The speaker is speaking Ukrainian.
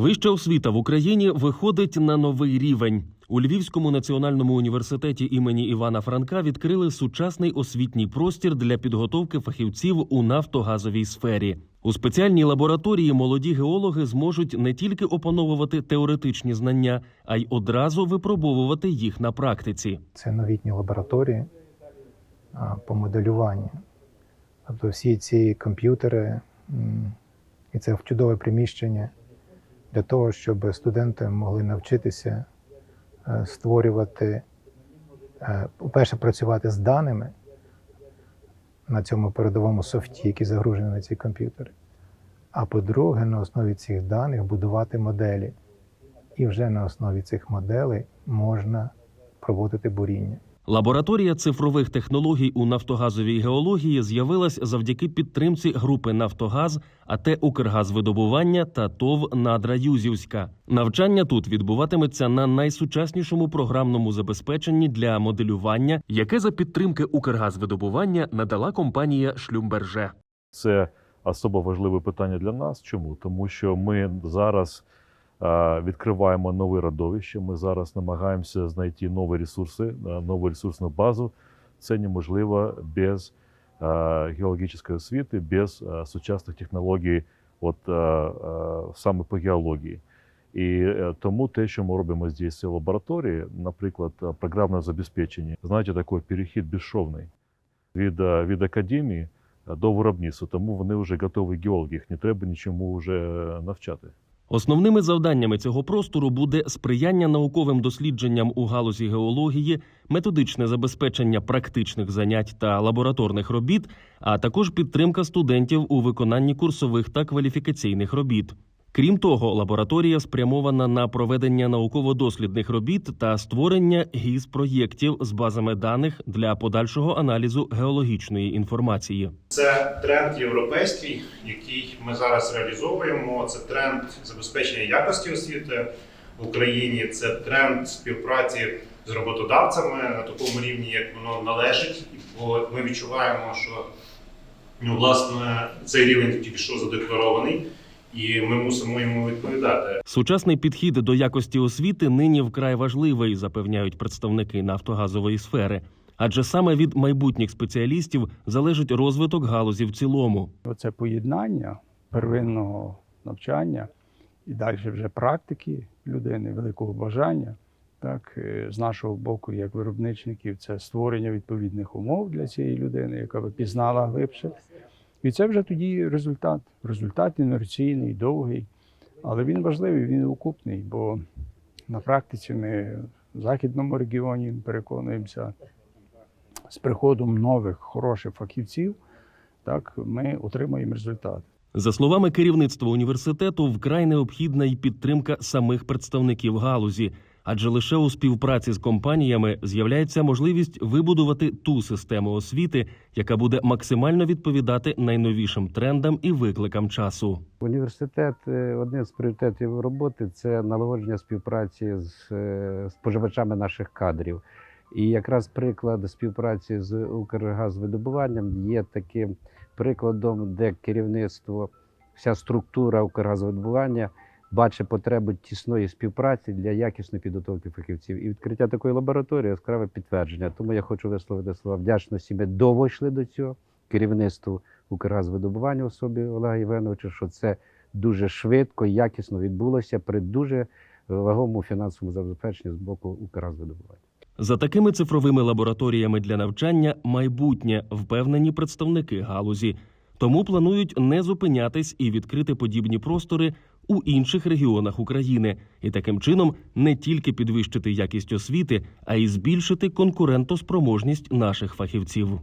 Вища освіта в Україні виходить на новий рівень. У Львівському національному університеті імені Івана Франка відкрили сучасний освітній простір для підготовки фахівців у нафтогазовій сфері. У спеціальній лабораторії молоді геологи зможуть не тільки опановувати теоретичні знання, а й одразу випробовувати їх на практиці. Це новітні лабораторії по моделюванню. Тобто всі ці комп'ютери, і це чудове приміщення для того, щоб студенти могли навчитися е, створювати, е, по-перше, працювати з даними на цьому передовому софті, який загружений на ці комп'ютери. А по-друге, на основі цих даних будувати моделі. І вже на основі цих моделей можна проводити буріння. Лабораторія цифрових технологій у нафтогазовій геології з'явилась завдяки підтримці групи Нафтогаз, АТ Укргазвидобування та ТОВ Надра Юзівська. Навчання тут відбуватиметься на найсучаснішому програмному забезпеченні для моделювання, яке за підтримки Укргазвидобування надала компанія Шлюмберже. Це особо важливе питання для нас. Чому? Тому що ми зараз відкриваємо нове родовище. Ми зараз намагаємося знайти нові ресурси, е, нову ресурсну базу. Це неможливо без е, геологічної освіти, без е, сучасних технологій, от саме по геології. І тому те, що ми робимо здесь в лабораторії, наприклад, програмне забезпечення, знаєте, такий перехід безшовний від, від академії до виробництва, тому вони вже готові геологи, їх не треба нічому вже навчати. Основними завданнями цього простору буде сприяння науковим дослідженням у галузі геології, методичне забезпечення практичних занять та лабораторних робіт, а також підтримка студентів у виконанні курсових та кваліфікаційних робіт. Крім того, лабораторія спрямована на проведення науково-дослідних робіт та створення гіз проєктів з базами даних для подальшого аналізу геологічної інформації. Це тренд європейський, який ми зараз реалізовуємо. Це тренд забезпечення якості освіти в Україні. Це тренд співпраці з роботодавцями на такому рівні, як воно належить. Бо ми відчуваємо, що ну, власне цей рівень тільки що задекларований, і ми мусимо йому відповідати. Сучасний підхід до якості освіти нині вкрай важливий, запевняють представники нафтогазової сфери. Адже саме від майбутніх спеціалістів залежить розвиток галузі в цілому. Оце поєднання первинного навчання і далі вже практики людини, великого бажання. Так, е, з нашого боку, як виробничників, це створення відповідних умов для цієї людини, яка би пізнала глибше. І це вже тоді результат. Результат інерційний, довгий, але він важливий, він укупний, бо на практиці ми в західному регіоні переконуємося, з приходом нових хороших фахівців, так ми отримаємо результат. За словами керівництва університету, вкрай необхідна й підтримка самих представників галузі, адже лише у співпраці з компаніями з'являється можливість вибудувати ту систему освіти, яка буде максимально відповідати найновішим трендам і викликам часу. Університет е, одним з пріоритетів роботи це налагодження співпраці з е, споживачами наших кадрів. І якраз приклад співпраці з Укргазвидобуванням є таким прикладом, де керівництво, вся структура Укргазвидобування бачить потребу тісної співпраці для якісної підготовки фахівців. І відкриття такої лабораторії яскраве підтвердження. Тому я хочу висловити слова вдячності. Ми довго йшли до цього керівництву Укргазвидобування особі Олега Євгеновича, що це дуже швидко і якісно відбулося при дуже вагомому фінансовому забезпеченні з боку Укргазвидобування. За такими цифровими лабораторіями для навчання майбутнє впевнені представники галузі. Тому планують не зупинятись і відкрити подібні простори у інших регіонах України, і таким чином не тільки підвищити якість освіти, а й збільшити конкурентоспроможність наших фахівців.